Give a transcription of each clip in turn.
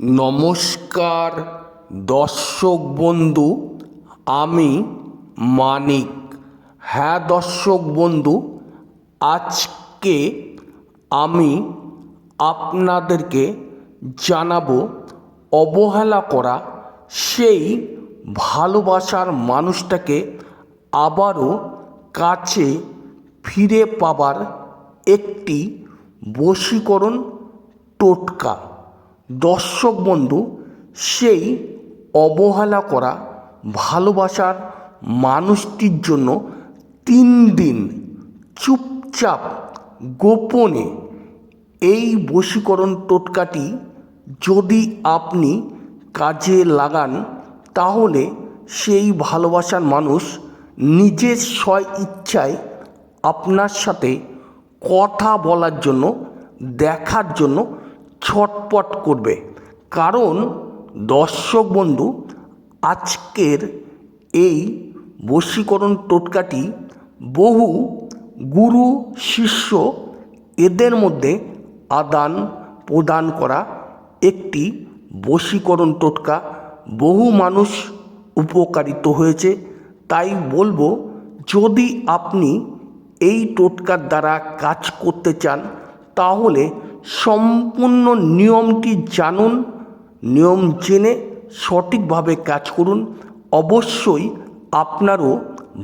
নমস্কার, দর্শক বন্ধু, আমি মানিক। হ্যাঁ দর্শক বন্ধু, আজকে আমি আপনাদেরকে জানাব অবহেলা করা সেই ভালোবাসার মানুষটাকে আবারও কাছে ফিরে পাবার একটি বশীকরণ টোটকা। দর্শক বন্ধু, সেই অবহেলা করা ভালোবাসার মানুষটির জন্য তিন দিন চুপচাপ গোপনে এই বশীকরণ টোটকাটি যদি আপনি কাজে লাগান, তাহলে সেই ভালোবাসার মানুষ নিজের স্ব ইচ্ছায় আপনার সাথে কথা বলার জন্য, দেখার জন্য ছটপট করবে। কারণ দর্শক বন্ধু, আজকের এই বশীকরণ টোটকাটি বহু গুরু, শিষ্য এদের মধ্যে আদান প্রদান করা একটি বশীকরণ টোটকা। বহু মানুষ উপকারিত হয়েছে। তাই বলব, যদি আপনি এই টোটকার দ্বারা কাজ করতে চান, তাহলে সম্পূর্ণ নিয়মটি জানুন, নিয়ম জেনে সঠিকভাবে কাজ করুন। অবশ্যই আপনারও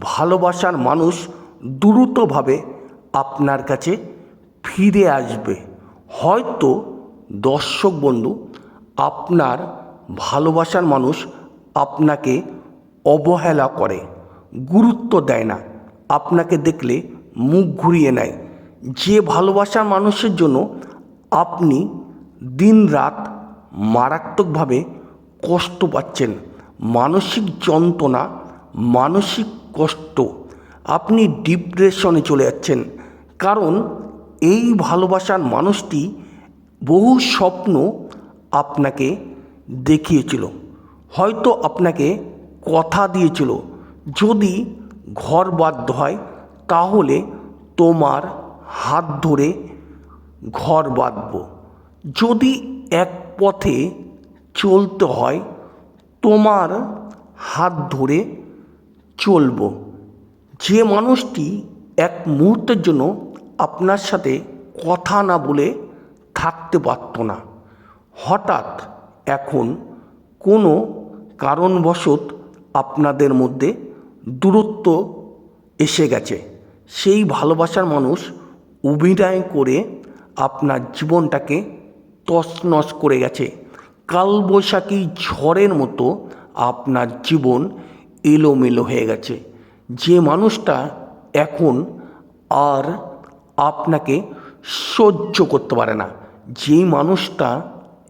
ভালোবাসার মানুষ দ্রুতভাবে আপনার কাছে ফিরে আসবে। হয়তো দর্শক বন্ধু, আপনার ভালোবাসার মানুষ আপনাকে অবহেলা করে, গুরুত্ব দেয় না, আপনাকে দেখলে মুখ ঘুরিয়ে নেয়। যে ভালোবাসার মানুষের জন্য আপনি দিনরাত মারাত্মকভাবে কষ্ট পাচ্ছেন। মানসিক যন্ত্রণা, মানসিক কষ্ট। আপনি ডিপ্রেশনে চলে যাচ্ছেন। কারণ এই ভালোবাসার মানুষটি বহু স্বপ্ন আপনাকে দেখিয়েছিল। হয়তো আপনাকে কথা দিয়েছিল। যদি ঘর বাধ্য হয়, তাহলে তোমার হাত ধরে ঘর বাঁধব। যদি এক পথে চলতে হয়, তোমার হাত ধরে চলব। যে মানুষটি এক মুহূর্তের জন্য আপনার সাথে কথা না বলে থাকতে পারত না, হঠাৎ এখন কোনো কারণবশত আপনাদের মধ্যে দূরত্ব এসে গেছে। সেই ভালোবাসার মানুষ অভিনয় করে আপনার জীবনটাকে তছনছ করে গেছে। কালবৈশাখী ঝড়ের মতো আপনার জীবন এলোমেলো হয়ে গেছে। যে মানুষটা এখন আর আপনাকে সহ্য করতে পারে না। যেই মানুষটা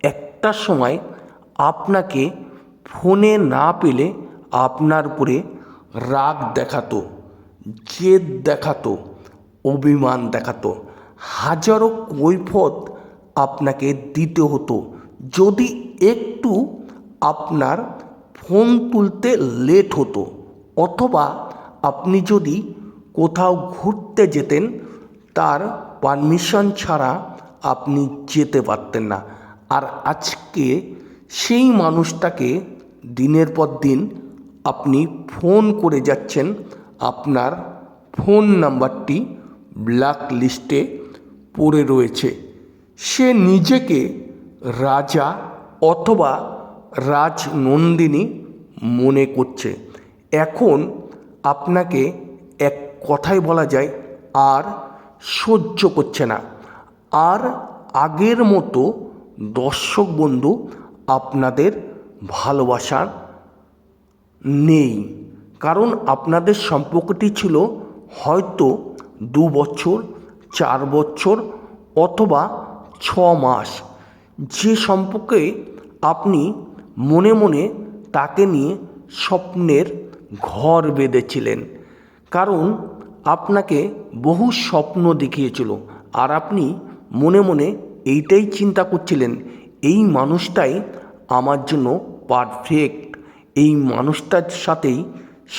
একটা সময় আপনাকে ফোনে না পেলে আপনার উপরে রাগ দেখাতো, জেদ দেখাতো, অভিমান দেখাতো। হাজারো কৈফত আপনাকে দিতে হতো। যদি একটু আপনার ফোন তুলতে লেট হতো, অথবা আপনি যদি কোথাও ঘুরতে যেতেন, তার পারমিশন ছাড়া আপনি যেতে পারতেন না। আর আজকে সেই মানুষটাকে দিনের পর দিন আপনি ফোন করে যাচ্ছেন, আপনার ফোন নাম্বারটি ব্ল্যাক লিস্টে পড়ে রয়েছে। সে নিজেকে রাজা অথবা রাজনন্দিনী মনে করছে। এখন আপনাকে এক কথাই বলা যায়, আর সহ্য করছে না। আর আগের মতো দর্শক বন্ধু আপনাদের ভালোবাসার নেই। কারণ আপনাদের সম্পর্কটি ছিল হয়তো দু বছর চার বছর অথবা ছ মাস। যে সম্পর্কে আপনি মনে মনে তাকে নিয়ে স্বপ্নের ঘর বেঁধেছিলেন। কারণ আপনাকে বহু স্বপ্ন দেখিয়েছিল আর আপনি মনে মনে এইটাই চিন্তা করছিলেন, এই মানুষটাই আমার জন্য পারফেক্ট এই মানুষটার সাথেই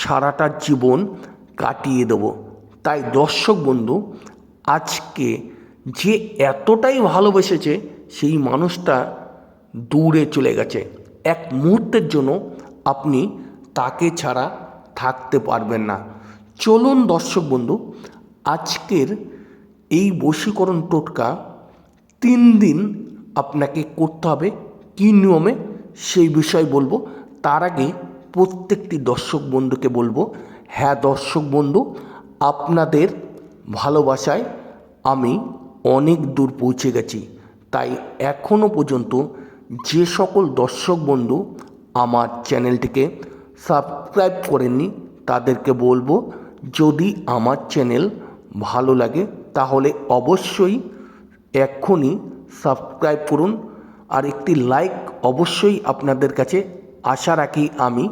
সারাটা জীবন কাটিয়ে দেব। তাই দর্শক বন্ধু আজকে যে এতটাই ভালোবেসেছে, সেই মানুষটা দূরে চলে গেছে। এক মুহূর্তের জন্য আপনি তাকে ছাড়া থাকতে পারবেন না। চলুন দর্শক বন্ধু, আজকের এই বশীকরণ টোটকা তিন দিন আপনাকে করতে হবে। কী নিয়মে? সেই বিষয় বলব। তার আগে প্রত্যেকটি দর্শক বন্ধুকে বলব হ্যাঁ দর্শক বন্ধু, আপনাদের ভালোবাসায় আমি অনেক দূর পৌঁছে গেছি। তাই এখনও পর্যন্ত যে সকল দর্শক বন্ধু আমার চ্যানেলটিকে সাবস্ক্রাইব করেননি, তাদেরকে বলব, যদি আমার চ্যানেল ভালো লাগে, তাহলে অবশ্যই এক্ষুনি সাবস্ক্রাইব করুন। আর একটি লাইক অবশ্যই আপনাদের কাছে। আশা রাখি আমি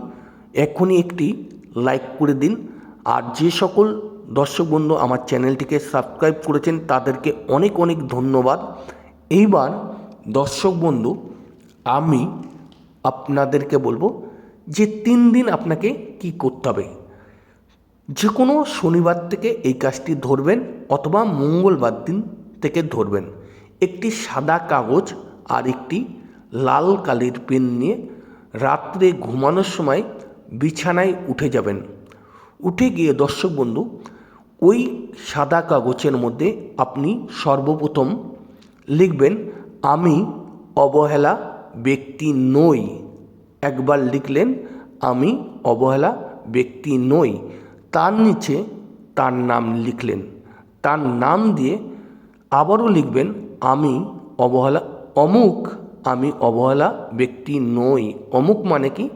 এক্ষুনি একটি লাইক করে দিন। আর যে সকল দর্শক বন্ধু, আমার চ্যানেলটিকে সাবস্ক্রাইব করেছেন, তাদেরকে অনেক অনেক ধন্যবাদ। এইবার দর্শক বন্ধু, আমি আপনাদেরকে বলব যে তিন দিন আপনাকে কি করতে হবে। যে কোনো শনিবার থেকে এই কাজটি ধরবেন অথবা মঙ্গলবার দিন থেকে ধরবেন। একটি সাদা কাগজ আর একটি লাল কালির পেন নিয়ে রাত্রে ঘুমানোর সময় বিছানায় উঠে যাবেন। উঠে গিয়ে দর্শক বন্ধু ওই সাদা কাগজের মধ্যে আপনি সর্বপ্রথম লিখবেন, আমি অবহেলা ব্যক্তি নই। একবার লিখলেন, আমি অবহেলা ব্যক্তি নই। তার নিচে তার নাম লিখলেন। তার নাম দিয়ে আবারও লিখবেন, আমি অবহেলা, অমুক আমি অবহেলা ব্যক্তি নই। অমুক মানে কি?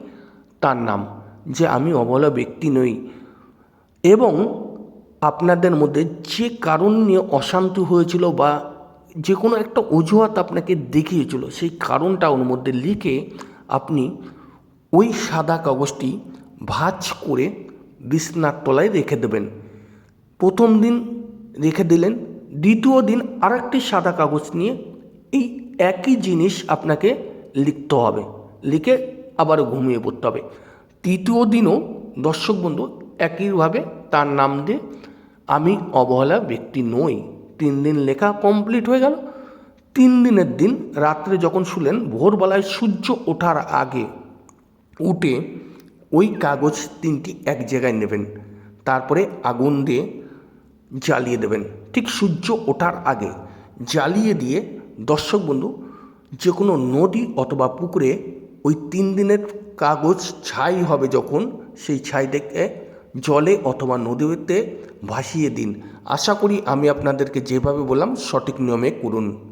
তার নাম, যে আমি অবহেলা ব্যক্তি নই। এবং আপনাদের মধ্যে যে কারণ নিয়ে অশান্তি হয়েছিল বা যে কোনো একটা অজুহাত আপনাকে দেখিয়েছিল, সেই কারণটা ওর মধ্যে লিখে আপনি ওই সাদা কাগজটি ভাঁজ করে বিছনার তলায় রেখে দেবেন। প্রথম দিন রেখে দিলেন, দ্বিতীয় দিন আরেকটি সাদা কাগজ নিয়ে এই একই জিনিস আপনাকে লিখতে হবে, লিখে আবার ঘুমিয়ে পড়তে হবে। তৃতীয় দিনও দর্শক বন্ধু একইভাবে তার নাম দিয়ে আমি অবহেলা ব্যক্তি নই। তিন দিন লেখা কমপ্লিট হয়ে গেল। তিন দিনের দিন রাত্রে যখন শুলেন, ভোরবেলায় সূর্য ওঠার আগে উঠে ওই কাগজ তিনটি এক জায়গায় নেবেন। তারপরে আগুন দিয়ে জ্বালিয়ে দেবেন। ঠিক সূর্য ওঠার আগে জ্বালিয়ে দিয়ে, দর্শক বন্ধু যে কোনো নদী অথবা পুকুরে ওই তিন দিনের কাগজ ছাই হবে যখন, সেই ছাই ছাইটাকে জলে অথবা নদীতে ভাসিয়ে দিন। আশা করি আমি আপনাদেরকে যেভাবে বললাম সঠিক নিয়মে করুন।